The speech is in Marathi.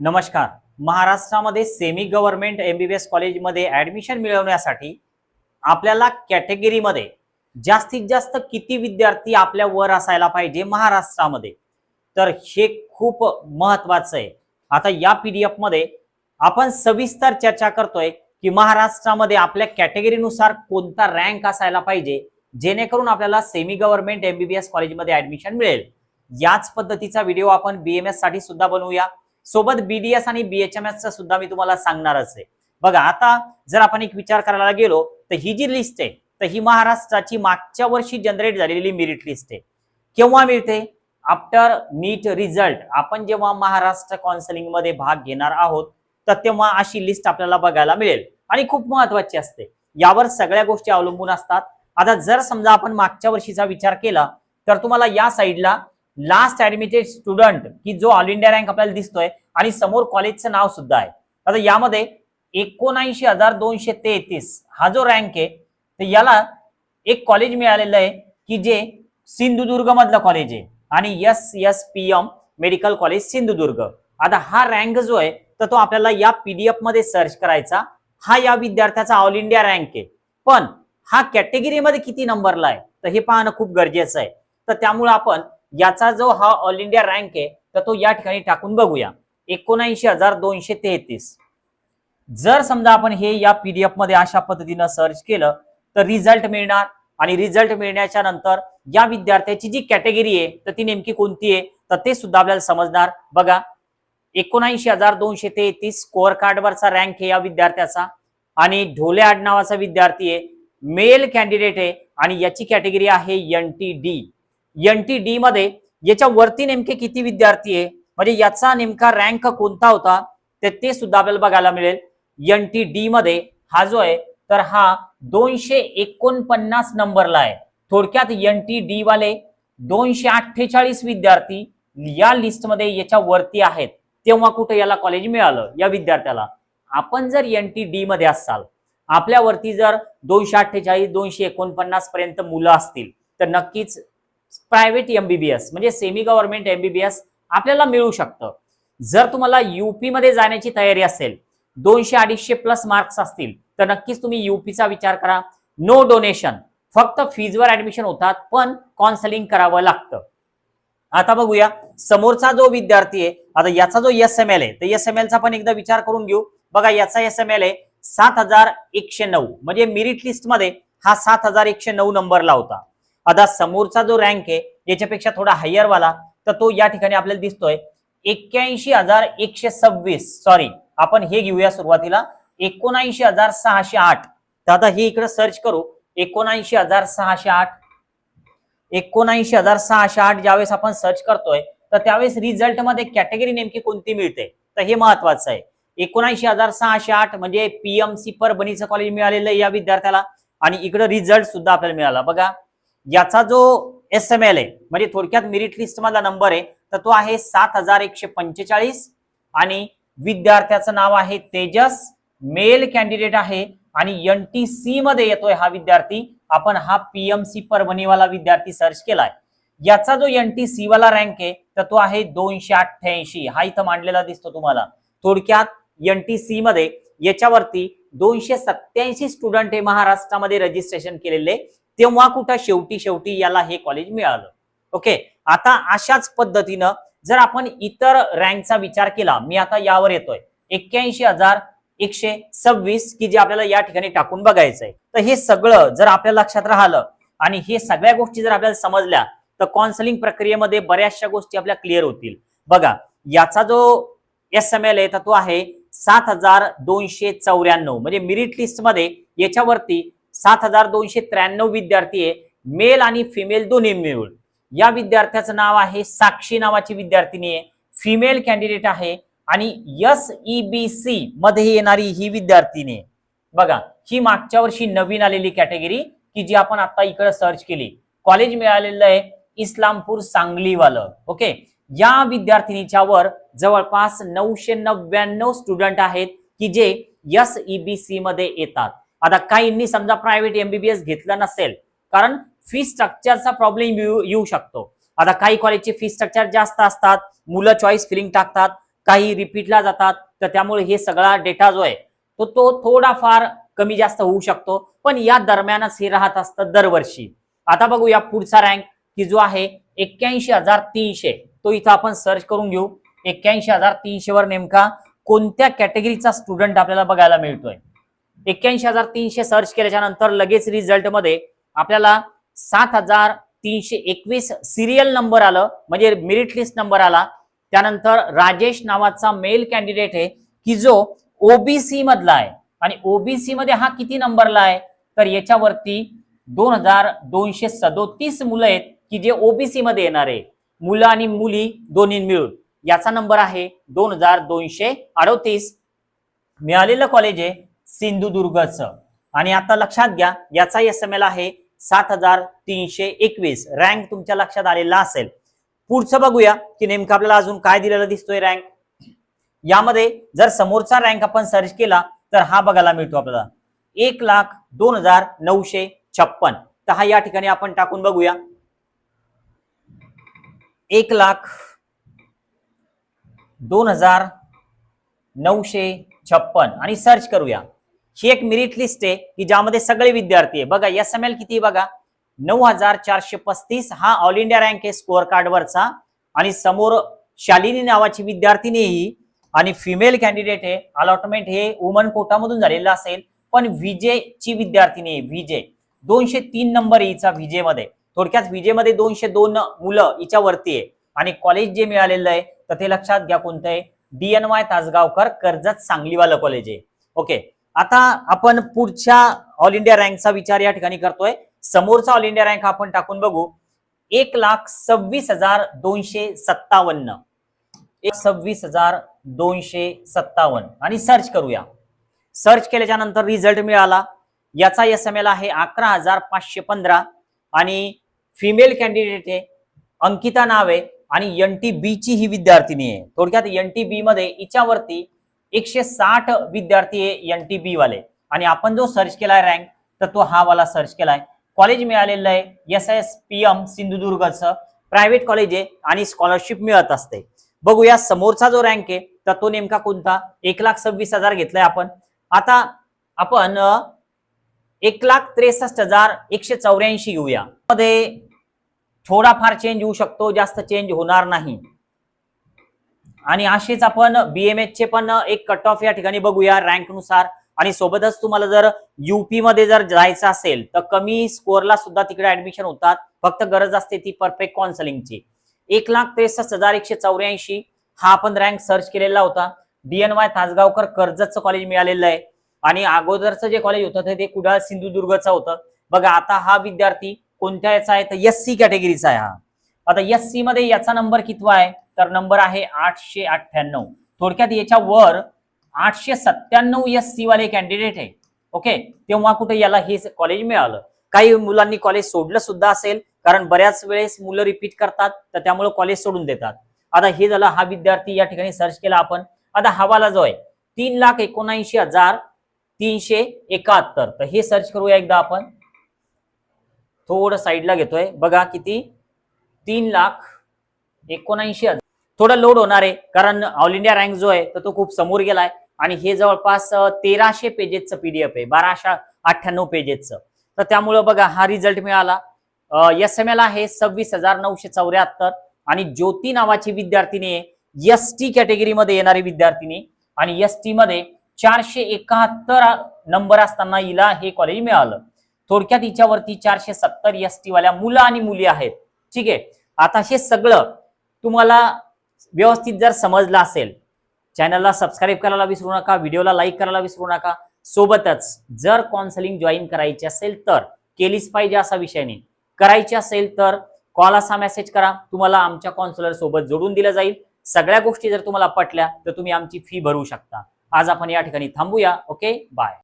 नमस्कार. महाराष्ट्रामध्ये सेमी गव्हर्नमेंट एमबीबीएस कॉलेजमध्ये ऍडमिशन मिळवण्यासाठी आपल्याला कॅटेगरीमध्ये जास्तीत जास्त किती विद्यार्थी आपल्या वर असायला पाहिजे महाराष्ट्रामध्ये? तर हे खूप महत्वाचं आहे. आता या पीडीएफमध्ये आपण सविस्तर चर्चा करतोय की महाराष्ट्रामध्ये आपल्या कॅटेगरीनुसार कोणता रँक असायला पाहिजे जेणेकरून आपल्याला सेमी गव्हर्नमेंट एमबीबीएस कॉलेजमध्ये ऍडमिशन मिळेल. याच पद्धतीचा व्हिडिओ आपण बीएमएससाठी सुद्धा बनवूया. सोबत बीडीएस आणि बीएचएमएस सुद्धा मी तुम्हाला सांगणारच आहे. बघा आता जर आपण एक विचार करायला गेलो तर ही जी लिस्ट आहे तर ही महाराष्ट्राची मागच्या वर्षी जनरेट झालेली मेरिट लिस्ट आहे. केव्हा मिळते? आफ्टर नीट रिझल्ट आपण जेव्हा महाराष्ट्र काउन्सिलिंगमध्ये भाग घेणार आहोत तर तेव्हा अशी लिस्ट आपल्याला बघायला मिळेल. आणि खूप महत्वाची असते. यावर सगळ्या गोष्टी अवलंबून असतात. आता जर समजा आपण मागच्या वर्षीचा विचार केला तर तुम्हाला या साईडला लास्ट ऍडमिटेड स्टुडंट की जो ऑल इंडिया रँक आपल्याला दिसतोय आणि समोर कॉलेजचं नाव सुद्धा आहे. आता यामध्ये एकोणऐंशी हजार दोनशे तेहतीस हा जो रँक आहे तर याला एक कॉलेज मिळालेलं आहे की जे सिंधुदुर्ग मधलं कॉलेज आहे आणि S S P M medical college Sindhudurg. आता हा रँक जो आहे तर तो आपल्याला या पीडीएफमध्ये सर्च करायचा. हा या विद्यार्थ्याचा ऑल इंडिया रँक आहे. पण हा कॅटेगरीमध्ये किती नंबरला आहे? तर हे पाहणं खूप गरजेचं आहे. तर त्यामुळे आपण याचा जो हा ऑल इंडिया रँक आहे तर तो या ठिकाणी टाकून बघूया. एकोणऐंशी हजार दोनशे तेहतीस. जर समजा आपण हे या पीडीएफमध्ये अशा पद्धतीनं सर्च केलं तर रिझल्ट मिळणार. आणि रिझल्ट मिळण्याच्या नंतर या विद्यार्थ्याची जी कॅटेगरी आहे तर ती नेमकी कोणती आहे? तर ते सुद्धा आपल्याला समजणार. बघा एकोणऐंशी हजार दोनशे तेहतीस स्कोअर कार्डवरचा रँक आहे या विद्यार्थ्याचा. आणि ढोले आडनावाचा विद्यार्थी आहे. मेल कॅन्डिडेट आहे. आणि याची कॅटेगरी आहे N T D N T D मध्ये याच्या वरती नेमके किती विद्यार्थी आहे? म्हणजे याचा नेमका रँक कोणता होता? तर ते सुद्धा आपल्याला बघायला मिळेल. एन टी डी मध्ये हा जो आहे तर हा दोनशे एकोणपन्नास नंबरला आहे. थोडक्यात एन टी डी वाले दोनशे अठ्ठेचाळीस विद्यार्थी या लिस्टमध्ये याच्या वरती आहेत. तेव्हा कुठे याला कॉलेज मिळालं? या विद्यार्थ्याला. आपण जर एन टी डी मध्ये असाल आपल्यावरती जर दोनशे अठ्ठेचाळीस दोनशे एकोणपन्नास पर्यंत मुलं असतील तर नक्कीच प्रायव्हेट एमबीबीएस म्हणजे सेमी गव्हर्नमेंट एमबीबीएस आपल्याला मिळू शकतं. जर तुम्हाला युपी मध्ये जाण्याची तयारी असेल दोनशे अडीचशे प्लस मार्क्स असतील तर नक्कीच तुम्ही युपीचा विचार करा. नो डोनेशन फक्त फीजवर ऍडमिशन होतात पण कॉन्सलिंग करावं लागतं. आता बघूया समोरचा जो विद्यार्थी आहे आता याचा जो एस एम एल आहे तर एस एम एलचा पण एकदा विचार करून घेऊ. बघा याचा एस एम एल आहे सात हजार एकशे नऊ. म्हणजे मेरिट लिस्टमध्ये हा सात हजार एकशे नऊ नंबरला होता. आता समोरचा जो रँक आहे याच्यापेक्षा थोडा हायर वाला तर तो या ठिकाणी आपल्याला दिसतोय. एक्क्याऐंशी हजार एकशे सव्वीस सॉरी आपण हे घेऊया सुरुवातीला. एकोणऐंशी हजार सहाशे आठ. तर आता हे इकडे सर्च करू. एकोणऐंशी हजार सहाशे आठ. एकोणऐंशी हजार सहाशे आठ ज्यावेळेस आपण सर्च करतोय तर त्यावेळेस रिझल्टमध्ये कॅटेगरी नेमकी कोणती मिळते? तर हे महत्वाचं आहे. एकोणऐंशी हजार सहाशे आठ म्हणजे पीएमसी परभणीचं कॉलेज मिळालेलं या विद्यार्थ्याला. आणि इकडे रिझल्ट सुद्धा आपल्याला मिळाला. बघा. याचा जो एस एम एल आहे म्हणजे थोडक्यात मेरिट लिस्ट मधला नंबर आहे तर तो आहे सात हजार एकशे पंचेचाळीस आणि विद्यार्थ्याचं नाव आहे तेजस. मेल कॅन्डिडेट आहे आणि एन टी सी मध्ये येतोय हा विद्यार्थी. आपण हा पीएमसी परभणीवाला विद्यार्थी सर्च केलाय. याचा जो एन टी सी वाला रँक आहे तर तो आहे दोनशे अठ्ठ्याऐंशी. हा इथं मांडलेला दिसतो तुम्हाला. थोडक्यात एन टी सी मध्ये याच्यावरती दोनशे सत्याऐंशी स्टुडंट हे महाराष्ट्रामध्ये रजिस्ट्रेशन केलेले. तेव्हा कुठं शेवटी शेवटी याला हे कॉलेज मिळालं. ओके आता अशाच पद्धतीनं जर आपण इतर रँकचा विचार केला मी आता यावर येतोय. एक्क्याऐंशी हजार एकशे सव्वीस की जे आपल्याला या ठिकाणी टाकून बघायचंय. तर हे सगळं जर आपल्या लक्षात राहिलं आणि हे सगळ्या गोष्टी जर आपल्याला समजल्या तर काउन्सिलिंग प्रक्रियेमध्ये बऱ्याचशा गोष्टी आपल्या क्लिअर होतील. बघा याचा जो एस एम एल आहे तर तो आहे सात हजार दोनशे चौऱ्याण्णव. म्हणजे मेरिट लिस्टमध्ये याच्यावरती सात हजार दोनशे त्र्याण्णव विद्यार्थी आहे. मेल आणि फिमेल दोन्ही मिळून. या विद्यार्थ्याचं नाव आहे साक्षी नावाची विद्यार्थिनी आहे. फिमेल कॅन्डिडेट आहे आणि एस ई बी सी मध्ये येणारी ही विद्यार्थिनी आहे. बघा ही मागच्या वर्षी नवीन आलेली कॅटेगरी की जी आपण आता इकडे सर्च केली. कॉलेज मिळालेलं आहे इस्लामपूर सांगलीवालं. ओके? या विद्यार्थिनीच्या वर जवळपास नऊशे नव्याण्णव स्टुडंट आहेत की जे एस ई बी सी मध्ये येतात. आता काहींनी समजा प्रायव्हेट एमबीबीएस घेतलं नसेल कारण फी स्ट्रक्चरचा प्रॉब्लेम येऊ शकतो. आता काही कॉलेजचे फी स्ट्रक्चर जास्त असतात मुलं चॉईस फिलिंग टाकतात काही रिपीटला जातात तर त्यामुळे हे सगळा डेटा जो आहे तो तो थोडाफार कमी जास्त होऊ शकतो. पण या दरम्यानच हे राहत असतं दरवर्षी. आता बघूया पुढचा रँक की जो आहे एक्क्याऐंशी हजार तीनशे. तो इथं आपण सर्च करून घेऊ. एक्क्याऐंशी हजार तीनशे वर नेमका कोणत्या कॅटेगरीचा स्टुडंट आपल्याला बघायला मिळतोय? एक्क्याऐंशी हजार तीनशे सर्च केल्याच्यानंतर लगेच रिझल्टमध्ये आपल्याला सात हजार तीनशे एकवीस सिरियल नंबर आलं म्हणजे मेरिट लिस्ट नंबर आला. त्यानंतर राजेश नावाचा मेल कॅन्डिडेट आहे की जो ओबीसी मधला आहे. आणि ओबीसी मध्ये हा किती नंबरला आहे? तर याच्यावरती दोन हजार दोनशे सदोतीस मुलं आहेत की जे ओबीसी मध्ये येणार आहे. मुलं आणि मुली दोन्ही मिळून. याचा नंबर आहे दोन हजार दोनशे अडोतीस. मिळालेलं कॉलेज आहे सिंधुदुर्गचं. आणि आता लक्षात घ्या याचा एस एम एल आहे सात हजार तीनशे एकवीस. रँक तुमच्या लक्षात आलेला असेल. पुढचं बघूया की नेमकं आपल्याला अजून काय दिलेलं दिसतोय रँक यामध्ये जर समोरचा रँक आपण सर्च केला तर हा बघायला मिळतो आपल्याला. एक लाख दोन हजार नऊशे छप्पन. तर हा या ठिकाणी आपण टाकून बघूया. एक लाख दोन हजार नऊशे छप्पन. आणि सर्च करूया. ही एक मेरिट लिस्ट आहे की ज्यामध्ये सगळे विद्यार्थी आहे. बघा एस एम एल किती आहे बघा? नऊ हजार चारशे पस्तीस हा ऑल इंडिया रँक आहे स्कोअर कार्डवरचा आणि समोर शालिनी नावाची विद्यार्थिनी ही. आणि फिमेल कॅन्डिडेट आहे. अलॉटमेंट हे वुमन कोटामधून झालेलं असेल. पण विजे ची विद्यार्थिनी आहे विजय. दोनशे तीन नंबर हिचा विजे मध्ये थोडक्यात विजे मध्ये दोनशे दोन मुलं हिच्यावरती आहे. आणि कॉलेज जे मिळालेलं आहे तर ते लक्षात घ्या कोणतं आहे? डीएनवाय तासगावकर कर्जत सांगलीवालं कॉलेज आहे. ओके आता आपण पुढच्या ऑल इंडिया रँकचा विचार या ठिकाणी करतोय. समोरचा ऑल इंडिया रँक आपण टाकून बघू. एक लाख सव्वीस हजार दोनशे सत्तावन्न. एक सव्वीस हजार दोनशे सत्तावन्न. आणि सर्च करूया. सर्च केल्याच्यानंतर रिझल्ट मिळाला. याचा एस एम एल आहे अकरा हजार पाचशे पंधरा. आणि फिमेल कॅन्डिडेट आहे. अंकिता नाव आहे. आणि एन टी बी ची ही विद्यार्थिनी आहे. थोडक्यात एन टी बी मध्ये हिच्यावरती एकशे साठ विद्यार्थी एन टी बी वाले. आणि आपण जो सर्च केलाय रँक तर तो हा वाला सर्च केलाय. कॉलेज मिळालेलं आहे एस एस पी एम सिंधुदुर्गचं. प्रायव्हेट कॉलेज आहे आणि स्कॉलरशिप मिळत असते. बघूया समोरचा जो रँक आहे तर तो नेमका कोणता? एक लाख सव्वीस हजार घेतलाय आपण. आता आपण एक लाख त्रेसष्ट हजार एकशे चौऱ्याऐंशी घेऊया. मध्ये थोडाफार चेंज होऊ शकतो जास्त चेंज होणार नाही. आणि असेच आपण बीएमएच चे पण एक कट ऑफ या ठिकाणी बघूया रँकनुसार. आणि सोबतच तुम्हाला जर युपी मध्ये जर जायचं असेल तर कमी स्कोअरला सुद्धा तिकडे ऍडमिशन होतात. फक्त गरज असते ती परफेक्ट काउन्सलिंगची एक लाख त्रेसष्ट हजार एकशे चौऱ्याऐंशी हा आपण रँक सर्च केलेला होता. डीएनवाय तासगावकर कर्जतचं कॉलेज मिळालेलं आहे. आणि अगोदरचं जे कॉलेज होतं ते कुडाळ सिंधुदुर्गचं होतं. बघा आता हा विद्यार्थी कोणत्या याचा आहे? तर एस सी कॅटेगरीचा आहे हा. आता एस सी मध्ये याचा नंबर कितवा आहे? तर नंबर आहे आठशे अठ्ठ्याण्णव. थोडक्यात याच्या वर आठशे सत्त्याण्णव एस सी वाले कॅन्डिडेट आहे. ओके तेव्हा कुठे याला हे कॉलेज मिळालं. काही मुलांनी कॉलेज सोडलं सुद्धा असेल कारण बऱ्याच वेळेस मुलं रिपीट करतात तर त्यामुळे कॉलेज सोडून देतात. आता हे झालं हा विद्यार्थी या ठिकाणी सर्च केला आपण. आता हवाला जो आहे तीन लाख एकोणऐंशी हजार तीनशे एकाहत्तर. तर हे सर्च करूया एकदा आपण. थोडं साईडला घेतोय. बघा किती? तीन लाख एकोणऐंशी हजार. थोडं लोड होणार आहे. कारण ऑल इंडिया रँक जो आहे तर तो खूप समोर गेलाय. आणि हे जवळपास तेराशे पेजेसचं पीडीएफ आहे. बाराशे अठ्ठ्याण्णव पेजेसचं तर त्यामुळं बघा हा रिझल्ट मिळाला. एस एम एल आहे सव्वीस हजार नऊशे चौऱ्याहत्तर. आणि ज्योती नावाची विद्यार्थिनी आहे. एस टी कॅटेगरीमध्ये येणारी विद्यार्थिनी. आणि एस टी मध्ये चारशे एकाहत्तर नंबर असताना हिला हे कॉलेज मिळालं. थोडक्यात हिच्यावरती चारशे सत्तर एस टी वाल्या मुलं आणि मुली आहेत. ठीक आहे? आता हे सगळं तुम्हाला व्यवस्थित जर समजलं असेल चॅनलला सबस्क्राईब करायला विसरू नका व्हिडिओला लाईक करायला विसरू नका. सोबतच जर काउन्सिलिंग जॉईन करायची असेल तर केलीच पाहिजे असा विषय नाही. करायची असेल तर कॉल असा मेसेज करा. तुम्हाला आमच्या काउन्सिलर सोबत जोडून दिलं जाईल. सगळ्या गोष्टी जर तुम्हाला पटल्या तर तुम्ही आमची फी भरू शकता. आज आपण या ठिकाणी थांबूया. Okay bye